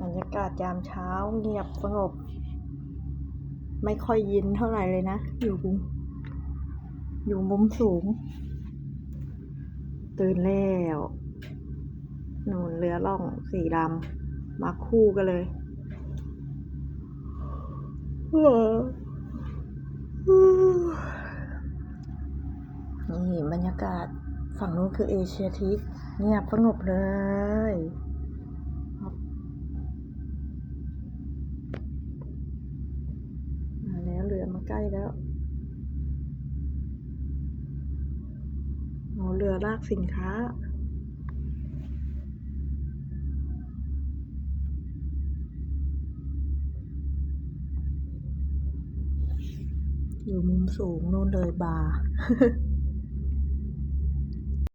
บรรยากาศยามเช้าเงียบสงบ ไม่ค่อยยินเท่าไหร่เลยนะ อยู่มุมอยู่มุมสูง ตื่นแล้วหนูนเรือล่องสีดำมาคู่กันเลยนี่บรรยากาศฝั่งนู้นคือเอเชียทิกเงียบสงบเลย ใกล้แล้วโอ้เรือลากสินค้า อยู่มุมสูงนู่นเลยบาร์